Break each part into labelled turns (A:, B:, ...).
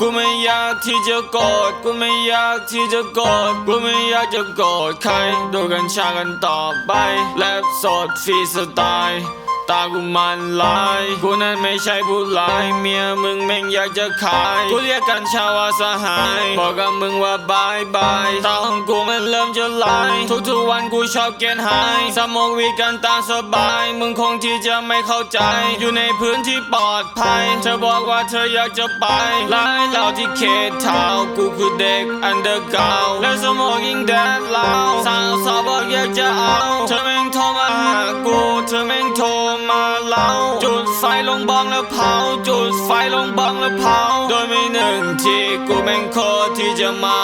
A: กูไม่อยากที่จะโกอดกูไม่อยากที่จะโกอดกูไม่อยากจะโกอดใครดูกันชากันต่อไปแลบสดฟรีสไตล์ ตากูมันลายกูนั้นไม่ใช่ผู้ลาย เมียมึงแม่งอยากจะขายกูเรียกกัญชาว่าสหาย บอกกับมึงว่าบายบายตาของกูมันเริ่มจะลาย ทุกๆวันกูชอบเกณฑ์หายสมองวีกันตามสบาย มึงคงที่จะไม่เข้าใจ อยู่ในพื้นที่ปลอดภัย เธอบอกว่าเธออยากจะไปไล่เราที่เขตเท้ากูคือเด็กอันเดอร์กาวและสมองยิงแดดเหลาสาวสาวบอกอยากจะเอา เธอแม่งโทรมาหากู เธอแม่งโทร มาเล่าจุดไฟลงบังแล้วเผา จุดไฟลงบังแล้วเผา โดยไม่หนึ่งที่กูแม่งโคตรที่จะเมา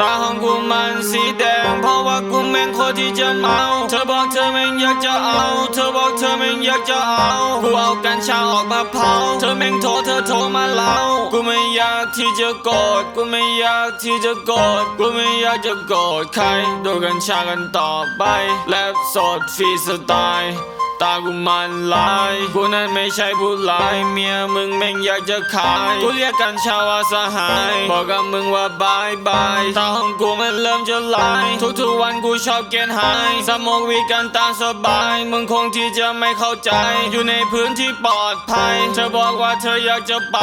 A: ตาของกูมันสีแดง เพราะว่ากูแม่งโคตรที่จะเมา เธอบอกเธอแม่งอยากจะเอา เธอบอกเธอแม่งอยากจะเอากูเอากัญชาออกมาเผา เธอแม่งโทรเธอโทรมาเล่ากูไม่อยากที่จะโกอดกูไม่อยากที่จะโกอดกูไม่อยากจะโกอดใครดูกัญชากันต่อไปแลบสดฟรีสไตล์ ตากูมันลายกูนั้นไม่ใช่ผู้ลาย เมียมึงแม่งอยากจะขาย กูเรียกกัญชาว่าสหาย บอกกับมึงว่าบายบายตาของกูมันเริ่มจะลาย ทุกๆวันกูชอบเกณฑ์หาย สมองวีกันตามสบาย มึงคงที่จะไม่เข้าใจ อยู่ในพื้นที่ปลอดภัย เธอบอกว่าเธออยากจะไป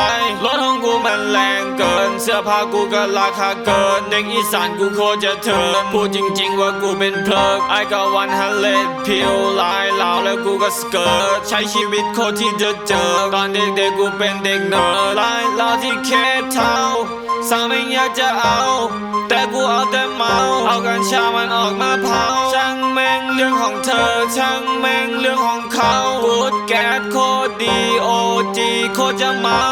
A: รถของกูมันแรงเกิน เสื้อผ้ากูก็ราคาเกิน เด็กอีสานกูโคตรจะเถินพูดจริง ๆ ว่ากูเป็นเพลิกไอ้ก็วันฮันเลดพิวลายเหลาแล้วกูก็สเกิร์ตใช้ชีวิตโคตรที่จะเจอตอนเด็กๆกูเป็นเด็กเนิร์ดลายเหลาที่เคปเทาสาวไม่อยากจะเอา แต่กูเอาแต่เมา เอากัญชามันออกมาเผาช่างแม่งเรื่องของเธอ ช่างแม่งเรื่องของเขากูดแก๊สโคตรดีโอจีโคตรจะเมา